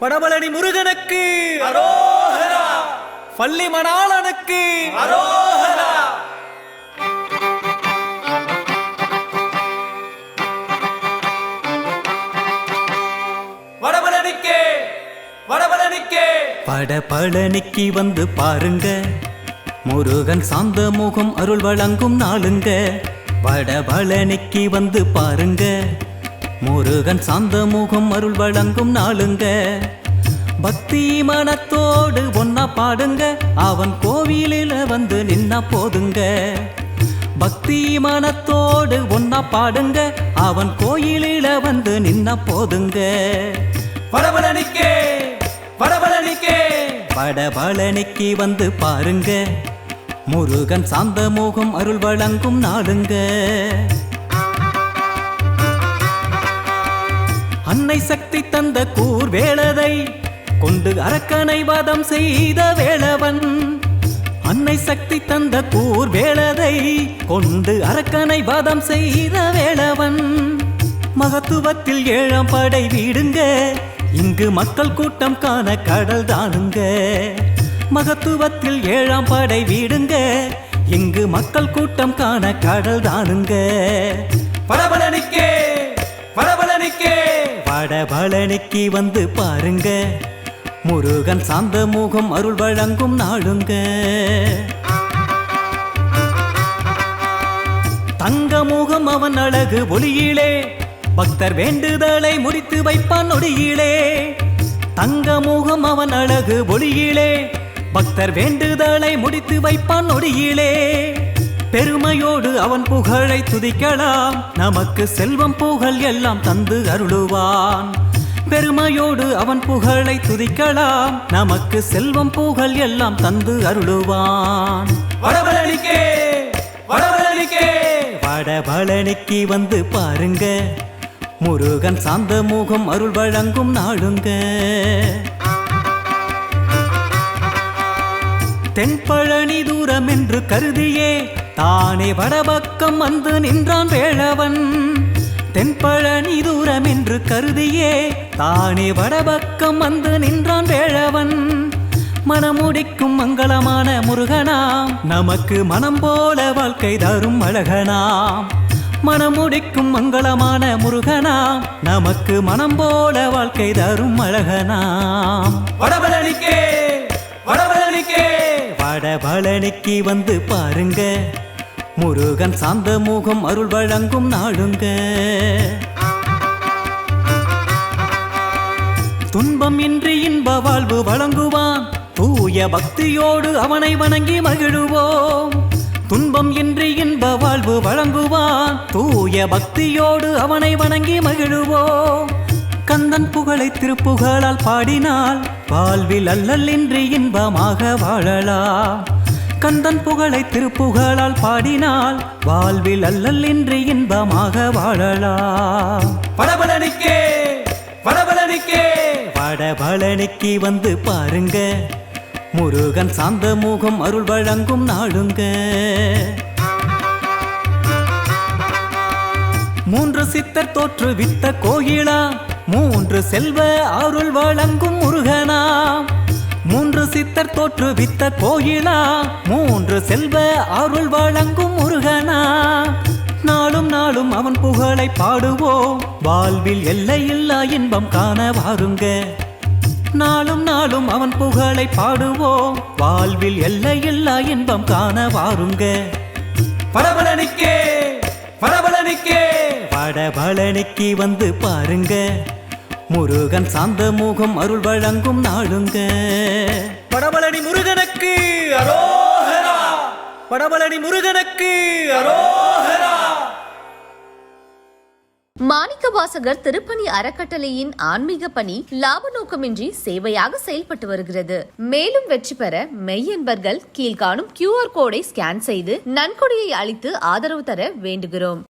வடபழனி முருகனுக்கு. அரோஹரா. பள்ளி மணாளனுக்கு. வடபழனிக்கே வடபழனிக்கு. வந்து பாருங்க. முருகன் சாந்த முகம் அருள் வழங்கும் நாளுங்க. வடபழனிக்கு வந்து பாருங்க. முருகன் சாந்த முகம் அருள் வழங்கும் நாளுங்க. பக்தி மனத்தோடு ஒன்னா பாடுங்க. அவன் கோவிலில வந்து நின்னா போதுங்க. பக்தி மனத்தோடு ஒன்னா பாடுங்க. அவன் கோயிலில வந்து நின்னா போதுங்க. வடபழனிக்கே வடபழனிக்கே. வடபழனிக்கு வந்து பாருங்க. முருகன் சாந்த மோகம் அருள் வழங்கும் நாளுங்க. அன்னை சக்தி தந்த கூர் வேளதை கொண்டு அரக்கனை வதம் செய்த வேளவன். அன்னை சக்தி தந்த கூர் வேளதை கொண்டு அரக்கனை வதம் செய்த வேளவன். மகத்துவத்தில் ஏழாம் படை வீடுங்க இங்கு மக்கள் கூட்டம் காண கடல் தானுங்க. மகத்துவத்தில் ஏழாம் படை வீடுங்க இங்கு மக்கள் கூட்டம் காண கடல் தானுங்க. வடபழனிக்கே வடபழனிக்கே வந்து பாருங்க. முருகன் சாந்த முகம் அருள் வழங்கும் நாளுங்க. தங்க முகம் அவன் அழகு ஒளியிலே பக்தர் வேண்டுதலை முடித்து வைப்பான் நொடியிலே. தங்க முகம் அவன் அழகு ஒளியிலே பக்தர் வேண்டுதலை முடித்து வைப்பான் நொடியிலே. பெருமையோடு அவன் புகழை துதிக்கலாம். நமக்கு செல்வம் புகழ் எல்லாம் தந்து அருளுவான். பெருமையோடு அவன் புகழை துதிக்கலாம். நமக்கு செல்வம் புகழ் எல்லாம் தந்து அருளுவான். வடபழனிக்கே வடபழனிக்கே. வடபழனிக்கு வந்து பாருங்க. முருகன் சாந்த முகம் அருள் வழங்கும் நாளுங்க. தென்பழனி தூரம் என்று கருதியே. தானே வடபக்கம் வந்து நின்றான் வேளவன். தென்பழனி தூரம் என்று கருதியே தானே வடபக்கம் வந்து நின்றான் வேளவன். மனமுடிக்கும் மங்களமான முருகனாம் நமக்கு மனம் போல வாழ்க்கை தரும் அழகனாம். மனமுடிக்கும் மங்களமான முருகனாம் நமக்கு மனம் போல வாழ்க்கை தரும் அழகனாம். வடபழனிக்கே வடபழனிக்கே. வடபழனிக்கு வந்து பாருங்க முருகன் சாந்த முகம் அருள் வழங்கும் நாடுங்க. துன்பம் இன்றி இன்ப வாழ்வு வழங்குவான். தூய பக்தியோடு அவனை வணங்கி மகிழுவோம். துன்பம் இன்றி இன்ப வாழ்வு வழங்குவான். தூய பக்தியோடு அவனை வணங்கி மகிழுவோம். கந்தன் புகழை திருப்புகழால் பாடினால் வாழ்வில் அல்லல் இன்றி இன்பமாக வாழலாம். கந்தன் புகழை திருப்புகழால் பாடினால் வாழ்வில் அல்லல் இன்றி இன்பமாக வாழலாம். வடபழனிக்கே வடபழனிக்கே. வடபழனிக்கு வந்து பாருங்க. முருகன் சாந்த முகம் அருள் வழங்கும் நாளுங்க. மூன்று சித்தர் தோற்று வித்த கோயிலா மூன்று செல்வ அருள் வழங்கும் முருகனாம் சித்தர் தோற்றுவித்த கோயிலா மூன்று செல்வ அருள் வழங்கும் முருகனா. நாளும் நாளும் அவன் புகழை பாடுவோம் வாழ்வில் எல்லையில்லா இன்பம் காண வாருங்க. நாளும் நாளும் அவன் புகழை பாடுவோம் வாழ்வில் எல்லையில்லா இன்பம் காண வாருங்க. வடபழனிக்கே வடபழனிக்கே வடபழனிக்கு வந்து பாருங்க. முருகன் சாந்த முகம் அருள் வழங்கும் நாளுங்க. வடபழனி முருகனுக்கு அரோஹரா வடபழனி முருகனுக்கு அரோஹரா மாணிக்கவாசகர் திருப்பணி அறக்கட்டளையின் ஆன்மீக பணி லாப நோக்கமின்றி சேவையாக செயல்பட்டு வருகிறது. மேலும் வெற்றி பெற மெய்யன்பர்கள் கீழ்காணும் கியூஆர் கோடை ஸ்கேன் செய்து நன்கொடையை அளித்து ஆதரவு தர வேண்டுகிறோம்.